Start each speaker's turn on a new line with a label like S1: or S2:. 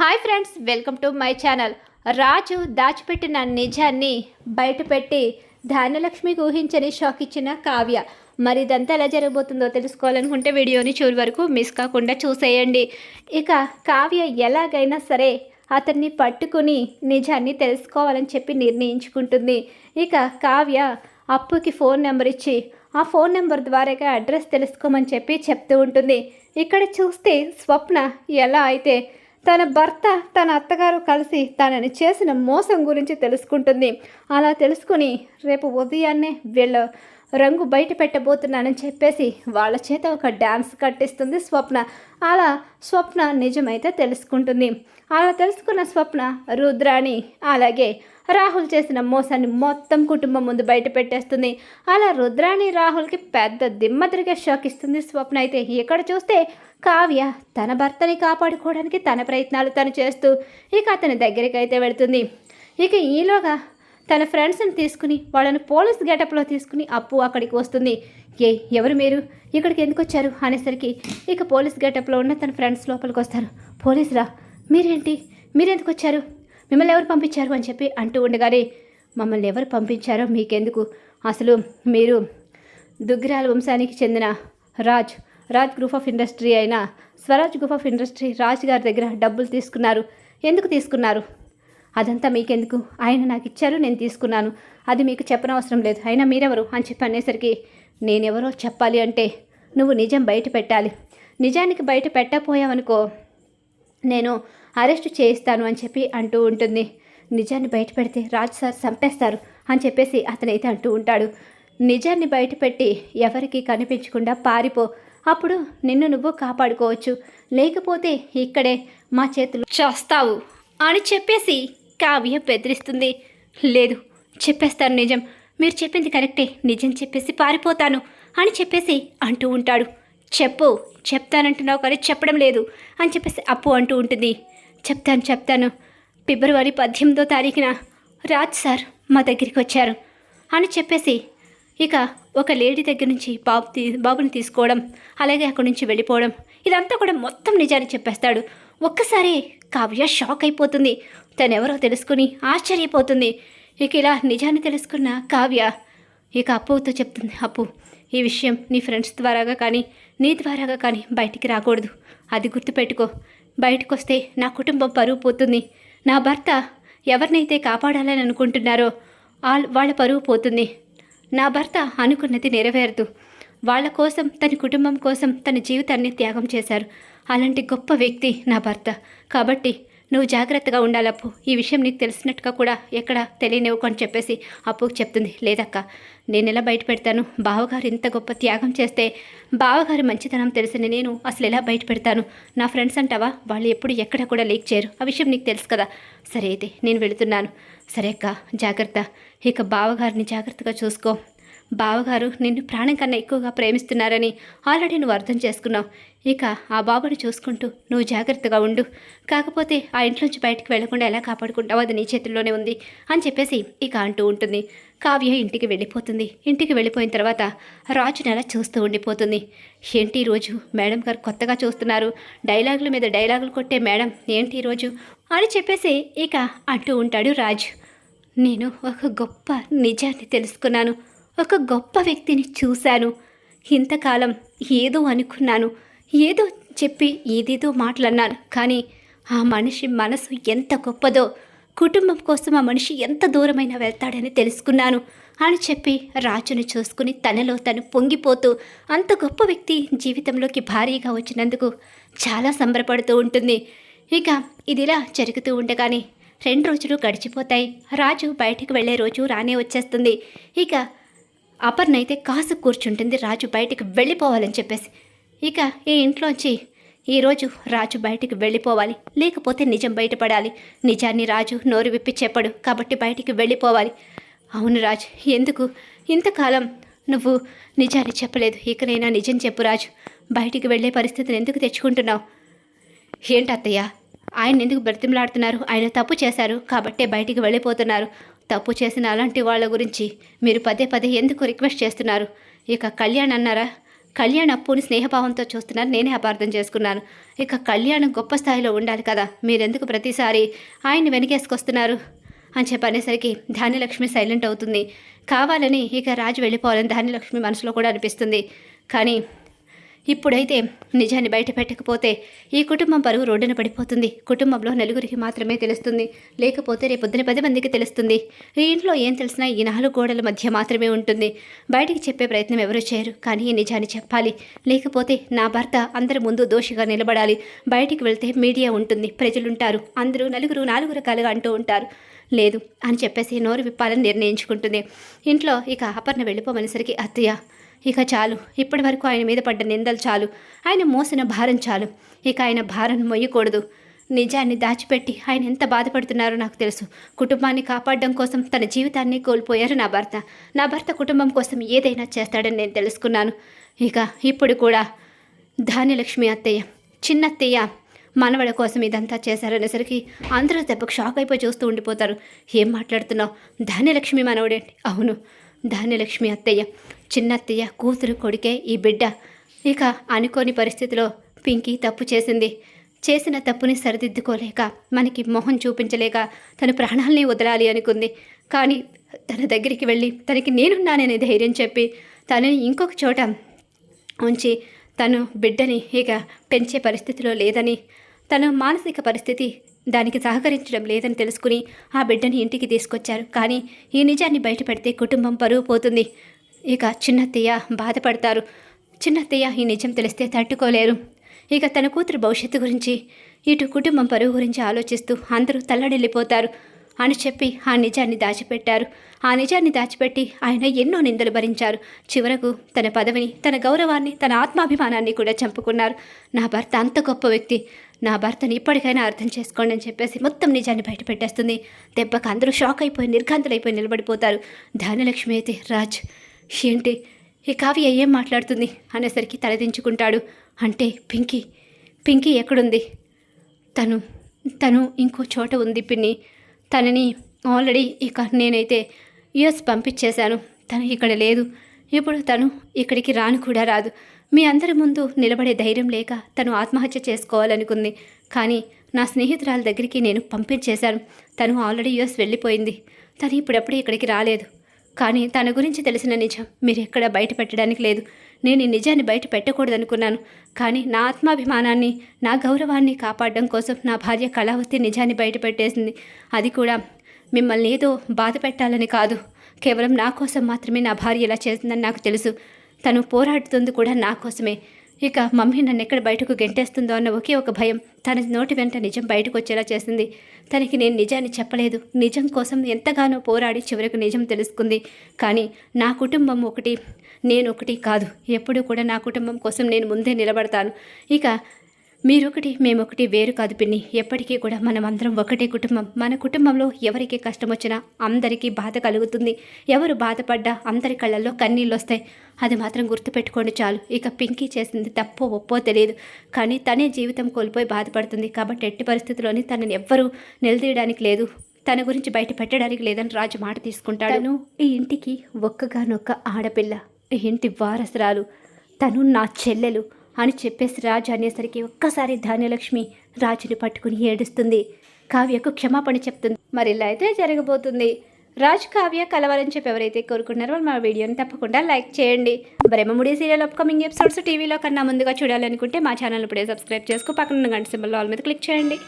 S1: Hi friends welcome to my channel. Raju దాచిపెట్టిన నిజాన్ని బయటపెట్టి ధాన్యలక్ష్మికి ఊహించని షాక్ ఇచ్చిన కావ్య. మరి ఇదంతా ఎలా జరగబోతుందో తెలుసుకోవాలనుకుంటే వీడియోని చివరి వరకు మిస్ కాకుండా చూసేయండి. ఇక కావ్య ఎలాగైనా సరే అతన్ని పట్టుకుని నిజాన్ని తెలుసుకోవాలని చెప్పి నిర్ణయించుకుంటుంది. ఇక కావ్య అప్పుకి ఫోన్ నెంబర్ ఇచ్చి ఆ ఫోన్ నెంబర్ ద్వారాగా అడ్రస్ తెలుసుకోమని చెప్పి చెప్తూ ఉంటుంది. ఇక్కడ చూస్తే స్వప్న ఎలా అయితే తన భర్త తన అత్తగారు కలిసి తనని చేసిన మోసం గురించి తెలుసుకుంటుంది. అలా తెలుసుకుని రేపు ఉదయాన్నే వీళ్ళ రంగు బయట పెట్టబోతున్నానని చెప్పేసి వాళ్ళ చేత ఒక డ్యాన్స్ కట్టిస్తుంది స్వప్న. అలా స్వప్న నిజమైతే తెలుసుకుంటుంది. అలా తెలుసుకున్న స్వప్న రుద్రాని అలాగే రాహుల్ చేసిన మోసాన్ని మొత్తం కుటుంబం ముందు బయట పెట్టేస్తుంది. అలా రుద్రాని రాహుల్కి పెద్ద దిమ్మ తిరిగే షాక్ ఇస్తుంది స్వప్న అయితే. ఇక్కడ చూస్తే కావ్య తన భర్తని కాపాడుకోవడానికి తన ప్రయత్నాలు తను చేస్తూ ఇక అతని దగ్గరికి అయితే వెళుతుంది. ఇక ఈలోగా తన ఫ్రెండ్స్ని తీసుకుని వాళ్ళని పోలీస్ గెటప్లో తీసుకుని అప్పు అక్కడికి వస్తుంది. ఏ ఎవరు మీరు? ఇక్కడికి ఎందుకు వచ్చారు? అనేసరికి ఇక పోలీస్ గెటప్లో ఉన్న తన ఫ్రెండ్స్ లోపలికి వస్తారు. పోలీసురా మీరేంటి? మీరెందుకు వచ్చారు? మిమ్మల్ని ఎవరు పంపించారు? అని చెప్పి అంటూ ఉండగానే మమ్మల్ని ఎవరు పంపించారో మీకెందుకు? అసలు మీరు దుగ్గిరాల వంశానికి చెందిన Raj Raj group of industry అయిన Swaraj group of industry Raj గారి దగ్గర డబ్బులు తీసుకున్నారు. ఎందుకు తీసుకున్నారు? అదంతా మీకెందుకు? ఆయన నాకు ఇచ్చారు నేను తీసుకున్నాను. అది మీకు చెప్పనవసరం లేదు. అయినా మీరెవరు? అని చెప్పి అనేసరికి నేనెవరో చెప్పాలి అంటే నువ్వు నిజం బయట పెట్టాలి. నిజానికి బయట పెట్టకపోయావనుకో నేను అరెస్ట్ చేయిస్తాను అని చెప్పి అంటూ ఉంటుంది. నిజాన్ని బయట పెడితే రాజు సార్ చంపేస్తారు అని చెప్పేసి అతనైతే అంటూ ఉంటాడు. నిజాన్ని బయటపెట్టి ఎవరికి కనిపించకుండా పారిపో. అప్పుడు నిన్ను నువ్వు కాపాడుకోవచ్చు. లేకపోతే ఇక్కడే మా చేతులు చేస్తావు. అని చెప్పేసి కావ్య బెదిరిస్తుంది. లేదు చెప్పేస్తాను నిజం. మీరు చెప్పింది కరెక్టే నిజం చెప్పేసి పారిపోతాను అని చెప్పేసి అంటూ ఉంటాడు. చెప్పు చెప్తానంటున్నావు కానీ చెప్పడం లేదు అని చెప్పేసి అప్పు అంటూ ఉంటుంది. చెప్తాను చెప్తాను. ఫిబ్రవరి పద్దెనిమిదో తారీఖున రాజ్ సార్ మా దగ్గరికి వచ్చారు అని చెప్పేసి ఇక ఒక లేడీ దగ్గర నుంచి బాబు తీ బాబుని తీసుకోవడం అలాగే అక్కడి నుంచి వెళ్ళిపోవడం ఇదంతా కూడా మొత్తం నిజాన్ని చెప్పేస్తాడు. ఒక్కసారి కావ్య షాక్ అయిపోతుంది. తనెవరో తెలుసుకుని ఆశ్చర్యపోతుంది. ఇక ఇలా నిజాన్ని తెలుసుకున్న కావ్య ఇక అప్పుతో చెప్తుంది అప్పు ఈ విషయం నీ ఫ్రెండ్స్ ద్వారాగా కానీ నీ ద్వారాగా కానీ బయటికి రాకూడదు. అది గుర్తుపెట్టుకో. బయటకు వస్తే నా కుటుంబం పరువు పోతుంది. నా భర్త ఎవరినైతే కాపాడాలని అనుకుంటున్నారో వాళ్ళ వాళ్ళ పరువు పోతుంది. నా భర్త అనుకున్నది నెరవేరదు. వాళ్ళ కోసం తన కుటుంబం కోసం తన జీవితాన్ని త్యాగం చేశారు. అలాంటి గొప్ప వ్యక్తి నా భర్త. కాబట్టి నువ్వు జాగ్రత్తగా ఉండాలప్పు. ఈ విషయం నీకు తెలిసినట్టుగా కూడా ఎక్కడ తెలియనివ్వకు అని చెప్పేసి అప్పుకు చెప్తుంది. లేదక్క నేను ఎలా బయట పెడతాను బావగారు ఇంత గొప్ప త్యాగం చేస్తే బావగారి మంచితనం తెలిసిన నేను అసలు ఎలా బయట పెడతాను నా ఫ్రెండ్స్ అంటావా? వాళ్ళు ఎప్పుడు ఎక్కడ కూడా లీక్ చేయరు. ఆ విషయం నీకు తెలుసు కదా. సరే అయితే నేను వెళుతున్నాను. సరే అక్క జాగ్రత్త. ఇక బావగారిని జాగ్రత్తగా చూసుకో. బావగారు నిన్ను ప్రాణం కన్నా ఎక్కువగా ప్రేమిస్తున్నారని ఆల్రెడీ నువ్వు అర్థం చేసుకున్నావు. ఇక ఆ బాబుని చూసుకుంటూ నువ్వు జాగ్రత్తగా ఉండు. కాకపోతే ఆ ఇంట్లోంచి బయటికి వెళ్ళకుండా ఎలా కాపాడుకుంటావు అది నీ చేతుల్లోనే ఉంది అని చెప్పేసి ఇక అంటూ ఉంటుంది. కావ్య ఇంటికి వెళ్ళిపోతుంది. ఇంటికి వెళ్ళిపోయిన తర్వాత రాజుని అలా చూస్తూ ఉండిపోతుంది. ఏంటి రోజు? మేడం గారు కొత్తగా చూస్తున్నారు. డైలాగుల మీద డైలాగులు కొట్టే మేడం ఏంటి రోజు? అని చెప్పేసి ఇక అంటూ ఉంటాడు రాజు. నేను ఒక గొప్ప నిజాన్ని తెలుసుకున్నాను. ఒక గొప్ప వ్యక్తిని చూశాను. ఇంతకాలం ఏదో అనుకున్నాను. ఏదో చెప్పి ఏదేదో మాటలన్నాను. కానీ ఆ మనిషి మనసు ఎంత గొప్పదో కుటుంబం కోసం ఆ మనిషి ఎంత దూరమైనా వెళ్తాడని తెలుసుకున్నాను అని చెప్పి రాజును చూసుకుని తనలో తను పొంగిపోతూ అంత గొప్ప వ్యక్తి జీవితంలోకి భారీగా వచ్చినందుకు చాలా సంబరపడుతూ ఉంటుంది. ఇక ఇదిలా జరుగుతూ ఉండగానే రెండు రోజులు గడిచిపోతాయి. రాజు బయటికి వెళ్ళే రోజు రానే వచ్చేస్తుంది. ఇక అపర్ణ అయితే కాసు కూర్చుంటుంది రాజు బయటికి వెళ్ళిపోవాలని చెప్పేసి. ఇక ఈ ఇంట్లోంచి ఈరోజు రాజు బయటికి వెళ్ళిపోవాలి. లేకపోతే నిజం బయటపడాలి. నిజాన్ని రాజు నోరు విప్పి చెప్పడు కాబట్టి బయటికి వెళ్ళిపోవాలి. అవును రాజు ఎందుకు? ఇంతకాలం నువ్వు నిజాన్ని చెప్పలేదు. ఇకనైనా నిజం చెప్పు రాజు. బయటికి వెళ్ళే పరిస్థితిని ఎందుకు తెచ్చుకుంటున్నావు? ఏంటి అత్తయ్య ఆయన ఎందుకు బ్రతిమలాడుతున్నారు? ఆయన తప్పు చేశారు కాబట్టే బయటికి వెళ్ళిపోతున్నారు. తప్పు చేసిన అలాంటి వాళ్ళ గురించి మీరు పదే పదే ఎందుకు రిక్వెస్ట్ చేస్తున్నారు? ఇక కళ్యాణ్ అన్నారా? కళ్యాణ్ అప్పుని స్నేహభావంతో చూస్తున్నారు. నేనే అపార్థం చేసుకున్నాను. ఇక కళ్యాణ్ గొప్ప స్థాయిలో ఉండాలి కదా. మీరెందుకు ప్రతిసారి ఆయన్ని వెనకేసుకొస్తున్నారు? అని చెప్పనేసరికి ధాన్యలక్ష్మి సైలెంట్ అవుతుంది. కావాలని ఇక రాజు వెళ్ళిపోవాలని ధాన్యలక్ష్మి మనసులో కూడా అనిపిస్తుంది. కానీ ఇప్పుడైతే నిజాన్ని బయట పెట్టకపోతే ఈ కుటుంబం పరువు రోడ్డున పడిపోతుంది. కుటుంబంలో నలుగురికి మాత్రమే తెలుస్తుంది. లేకపోతే రేపొద్దున పది మందికి తెలుస్తుంది. ఈ ఇంట్లో ఏం తెలిసినా ఈ నాలుగు గోడల మధ్య మాత్రమే ఉంటుంది. బయటికి చెప్పే ప్రయత్నం ఎవరూ చేయరు. కానీ ఈ నిజాన్ని చెప్పాలి. లేకపోతే నా భర్త అందరి ముందు దోషిగా నిలబడాలి. బయటికి వెళ్తే మీడియా ఉంటుంది. ప్రజలుంటారు. అందరూ నలుగురు నాలుగు రకాలుగా అంటూ ఉంటారు. లేదు అని చెప్పేసి నోరు విప్పాలని నిర్ణయించుకుంటుంది. ఇంట్లో ఇక అపర్ణ వెళ్ళిపోమనేసరికి అత్తయ్య ఇక చాలు. ఇప్పటి వరకు ఆయన మీద పడ్డ నిందలు చాలు. ఆయన మోసిన భారం చాలు. ఇక ఆయన భారం మొయ్యకూడదు. నిజాన్ని దాచిపెట్టి ఆయన ఎంత బాధపడుతున్నారో నాకు తెలుసు. కుటుంబాన్ని కాపాడడం కోసం తన జీవితాన్ని కోల్పోయారు నా భర్త. నా భర్త కుటుంబం కోసం ఏదైనా చేస్తాడని నేను తెలుసుకున్నాను. ఇక ఇప్పుడు కూడా ధాన్యలక్ష్మి అత్తయ్య చిన్నత్తయ్య మనవడ కోసం ఇదంతా చేశారనేసరికి అందరూ దెబ్బకు షాక్ అయిపోయి చూస్తూ ఉండిపోతారు. ఏం మాట్లాడుతున్నావు? ధాన్యలక్ష్మి మనవడేంటి? అవును. ధాన్యలక్ష్మి అత్తయ్య చిన్నత్తయ్య కూతురు కొడుకే ఈ బిడ్డ. ఇక అనుకోని పరిస్థితిలో పింకీ తప్పు చేసింది. చేసిన తప్పుని సరిదిద్దుకోలేక మనకి మొహం చూపించలేక తన ప్రాణాలని వదలాలి అనుకుంది. కానీ తన దగ్గరికి వెళ్ళి తనకి నేనున్నాననే ధైర్యం చెప్పి తనని ఇంకొక చోట ఉంచి తను బిడ్డని ఇక పెంచే పరిస్థితిలో లేదని తన మానసిక పరిస్థితి దానికి సహకరించడం లేదని తెలుసుకుని ఆ బిడ్డని ఇంటికి తీసుకొచ్చారు. కానీ ఈ నిజాన్ని బయటపెడితే కుటుంబం పరువు పోతుంది. ఇక చిన్నత్తయ్య బాధపడతారు. చిన్నత్తయ్య ఈ నిజం తెలిస్తే తట్టుకోలేరు. ఇక తన కూతురు భవిష్యత్తు గురించి ఇటు కుటుంబం పరువు గురించి ఆలోచిస్తూ అందరూ తల్లడిల్లిపోతారు అని చెప్పి ఆ నిజాన్ని దాచిపెట్టారు. ఆ నిజాన్ని దాచిపెట్టి ఆయన ఎన్నో నిందలు భరించారు. చివరకు తన పదవిని తన గౌరవాన్ని తన ఆత్మాభిమానాన్ని కూడా చంపుకున్నారు. నా భర్త అంత గొప్ప వ్యక్తి. నా భర్తని ఇప్పటికైనా అర్థం చేసుకోండి అని చెప్పేసి మొత్తం నిజాన్ని బయట పెట్టేస్తుంది. దెబ్బకు అందరూ షాక్ అయిపోయి నిర్ఘాంతులైపోయి నిలబడిపోతారు. ధాన్యలక్ష్మి అయితే రాజ్ ఏంటి? ఈ కావ్య ఏం మాట్లాడుతుంది? అనేసరికి తలదించుకుంటాడు. అంటే పింకీ పింకీ ఎక్కడుంది? తను తను ఇంకో చోట ఉంది పిన్ని. తనని ఆల్రెడీ ఇక నేనైతే యుఎస్ పంపించేశాను. తను ఇక్కడ లేదు. ఇప్పుడు తను ఇక్కడికి రాను కూడా రాదు. మీ అందరి ముందు నిలబడే ధైర్యం లేక తను ఆత్మహత్య చేసుకోవాలనుకుంది. కానీ నా స్నేహితురాల దగ్గరికి నేను పంపించేశాను. తను ఆల్రెడీ యుఎస్ వెళ్ళిపోయింది. తను ఇప్పుడప్పుడు ఇక్కడికి రాలేదు. కానీ తన గురించి తెలిసిన నిజం మీరు ఎక్కడ బయట పెట్టడానికి లేదు. నేను ఈ నిజాన్ని బయట పెట్టకూడదనుకున్నాను. కానీ నా ఆత్మాభిమానాన్ని నా గౌరవాన్ని కాపాడడం కోసం నా భార్య కళావతి నిజాన్ని బయట పెట్టేసింది. అది కూడా మిమ్మల్ని ఏదో బాధ పెట్టాలని కాదు. కేవలం నా కోసం మాత్రమే నా భార్య ఇలా చేస్తుందని నాకు తెలుసు. తను పోరాడుతుంది కూడా నా కోసమే. ఇక మమ్మీ నన్ను ఎక్కడ బయటకు గెంటేస్తుందో అన్న ఒకే ఒక భయం. తన నోటి వెంట నిజం బయటకు వచ్చేలా చేసింది. తనకి నేను నిజాన్ని చెప్పలేదు. నిజం కోసం ఎంతగానో పోరాడి చివరకు నిజం తెలుసుకుంది. కానీ నా కుటుంబం ఒకటి నేను ఒకటి కాదు. ఎప్పుడూ కూడా నా కుటుంబం కోసం నేను ముందే నిలబడతాను. ఇక మీరొకటి మేమొకటి వేరు కాదు పిన్ని. ఎప్పటికీ కూడా మనం అందరం ఒకటే కుటుంబం. మన కుటుంబంలో ఎవరికి కష్టం వచ్చినా అందరికీ బాధ కలుగుతుంది. ఎవరు బాధపడ్డా అందరి కళ్ళల్లో కన్నీళ్ళు వస్తాయి అది మాత్రం గుర్తుపెట్టుకోండి చాలు. ఇక పింకీ చేసింది తప్పో ఒప్పో తెలియదు కానీ తనే జీవితం కోల్పోయి బాధపడుతుంది కాబట్టి ఎట్టి పరిస్థితుల్లోని తనని ఎవ్వరూ నిలదీయడానికి లేదు. తన గురించి బయట పెట్టడానికి లేదని రాజు మాట తీసుకుంటాడు. ఈ ఇంటికి ఒక్కగానొక్క ఆడపిల్ల. ఈ ఇంటి వారసురాలు. తను నా చెల్లెలు. అని చెప్పేసి రాజు అనేసరికి ఒక్కసారి ధాన్యలక్ష్మి రాజుని పట్టుకుని ఏడుస్తుంది. కావ్యకు క్షమాపణ చెప్తుంది. మరి ఇలా అయితే జరగబోతుంది. రాజు కావ్య కలవాలని చెప్పి ఎవరైతే కోరుకున్నారో వాళ్ళు మా వీడియోని తప్పకుండా లైక్ చేయండి. బ్రహ్మముడి సీరియల్ అప్కమింగ్ ఎపిసోడ్స్ టీవీలో కన్నా ముందుగా చూడాలనుకుంటే మా ఛానల్ ఇప్పుడే సబ్స్క్రైబ్ చేసుకో. పక్కన గంట సింబల్ ఆల్ మీద క్లిక్ చేయండి.